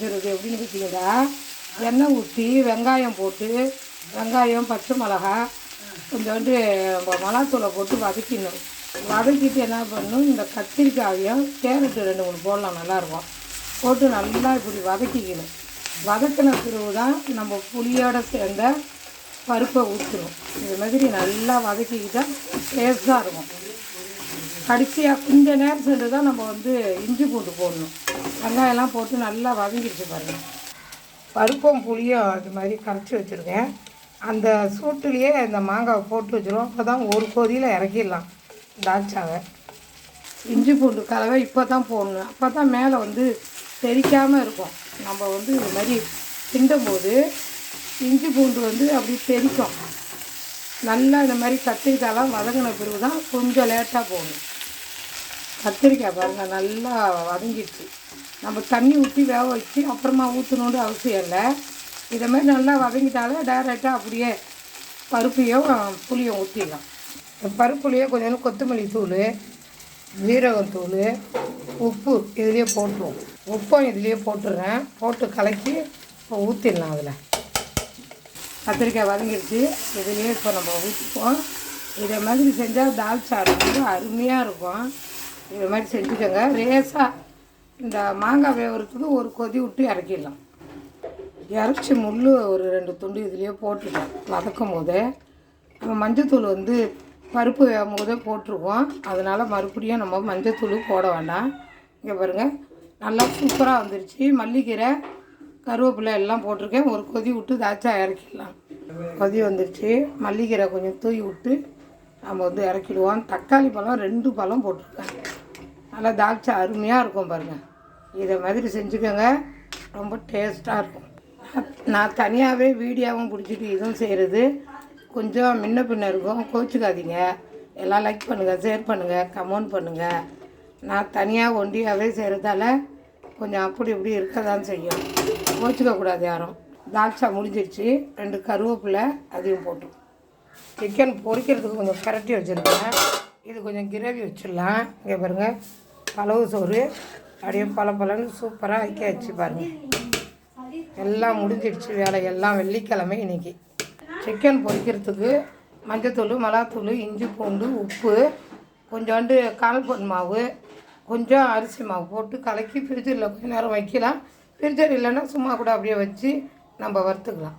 தாளிக்கிறது எப்படின்னு பார்த்தீங்கன்னா எண்ணெய் ஊற்றி வெங்காயம் போட்டு வெங்காயம் பச்சை மிளகா கொஞ்சோண்டு மிளகாத்தூளை போட்டு வதக்கிடணும். வதக்கிட்டு என்ன பண்ணணும் இந்த கத்திரிக்காயும் கேரட்டு ரெண்டு மூணு போடலாம் நல்லாயிருக்கும். போட்டு நல்லா இப்படி வதக்கிக்கணும். வதக்கின பிறகு தான் நம்ம புளியோட சேர்ந்த பருப்பை ஊற்றணும் இது மாதிரி நல்லா வதக்கிக்கிட்டால் டேஸ்ட்டாக இருக்கும். கடைசியாக இந்த நேரம் சென்று தான் நம்ம வந்து இஞ்சி பூண்டு போடணும். வெங்காயம்லாம் போட்டு நல்லா வதங்கிடுச்சு பாருங்கள் பருப்பும் புளியும் அது மாதிரி கரைச்சி வச்சுருக்கேன். அந்த சூட்டுலேயே இந்த மாங்காவை போட்டு வச்சுருவோம். அப்போ தான் ஒரு கொதியில் இறக்கிடலாம். தாட்சாவை இஞ்சி பூண்டு கலவை இப்போ தான் போடணும். அப்போ தான் மேலே வந்து தெரிக்காமல் இருக்கும். நம்ம வந்து இது மாதிரி திண்டும்போது இஞ்சி பூண்டு வந்து அப்படி தெரிக்கும் நல்லா இந்த மாதிரி கத்திரிக்காயெல்லாம் வதங்கின பிறகு தான் கொஞ்சம் லேட்டாக போகணும் கத்திரிக்காய் பாருங்கள் நல்லா வதங்கிடுச்சு. நம்ம தண்ணி ஊற்றி வேக வச்சு அப்புறமா ஊற்றணுன்னு அவசியம் இல்லை. இதை மாதிரி நல்லா வதங்கிட்டாலே டைரெக்டாக அப்படியே பருப்பையும் புளியும் ஊற்றிடலாம் பருப்புலேயே கொஞ்சம் கொத்தமல்லி தூள் ஜீரகத்தூள் உப்பு இதுலேயே போட்டுருவோம். உப்பும் இதுலேயே போட்டுடுறேன் போட்டு கலக்கி இப்போ ஊற்றிடலாம் அதில். கத்திரிக்காய் வதங்கிடுச்சு. இதுலேயே இப்போ நம்ம ஊற்றிப்போம் இதை மாதிரி செஞ்சால் தால்ச்சா ரொம்ப அருமையாக இருக்கும். இது மாதிரி செஞ்சுக்கோங்க. லேசாக இந்த மாங்காய் வேகிறதுக்கு ஒரு கொதி விட்டு இறக்கிடலாம். இறச்சி முள் ஒரு ரெண்டு துண்டு இதுலேயே போட்டுட்டோம் வதக்கும் போதே நம்ம மஞ்சத்தூள் வந்து பருப்பு வேகும் போதே போட்டிருக்கோம். அதனால் மறுபடியும் நம்ம மஞ்சத்தூள் போட வேண்டாம். இங்கே பாருங்கள் நல்லா சூப்பராக வந்துருச்சு. மல்லிக்கீரை கருவேப்பிலை எல்லாம் போட்டிருக்கேன். ஒரு கொதி விட்டு தாச்சா இறக்கிடலாம். கொதி வந்துருச்சு. மல்லிக்கீரை கொஞ்சம் தூவி விட்டு நம்ம வந்து இறக்கிடுவோம். தக்காளி பழம் ரெண்டு பழம் போட்டிருக்கேன். நல்லா தால்ச்சா அருமையாக இருக்கும் பாருங்கள் இதை மாதிரி செஞ்சுக்கோங்க. ரொம்ப டேஸ்ட்டாக இருக்கும். நான் தனியாகவே வீடியோவும் பிடிச்சிட்டு இதுவும் செய்கிறது கொஞ்சம் முன்ன பின்ன இருக்கும். கோச்சிக்காதீங்க. எல்லாம் லைக் பண்ணுங்கள் ஷேர் பண்ணுங்கள் கமெண்ட் பண்ணுங்கள் நான் தனியாக ஒண்டியாகவே செய்கிறதால கொஞ்சம் அப்படி இப்படி இருக்க தான் செய்யும் கோச்சிக்கக்கூடாது யாரும். தால்ச்சா முடிஞ்சிருச்சு. ரெண்டு கருவேப்பிலை அதையும் போட்டோம். சிக்கன் பொரிக்கிறதுக்கு கொஞ்சம் கரட்டி வச்சுருக்கேன். இது கொஞ்சம் கிரேவி வச்சிடலாம். இங்கே பாருங்கள் கலவு சோறு அப்படியே பல பலன்னு சூப்பராக வைக்க வச்சு பாருங்கள் எல்லாம் முடிஞ்சிடுச்சு வேலை எல்லாம் வெள்ளிக்கிழமை இன்றைக்கி சிக்கன் பொரிக்கிறதுக்கு மஞ்சத்தூள் மிளகாத்தூள் இஞ்சி பூண்டு உப்பு கொஞ்சோண்டு கால்பொன் மாவு கொஞ்சம் அரிசி மாவு போட்டு கலக்கி ஃப்ரிட்ஜில் கொஞ்ச நேரம் வைக்கலாம். ஃப்ரிட்ஜர் இல்லைன்னா சும்மா கூட அப்படியே வச்சு நம்ம வறுத்துக்கலாம்.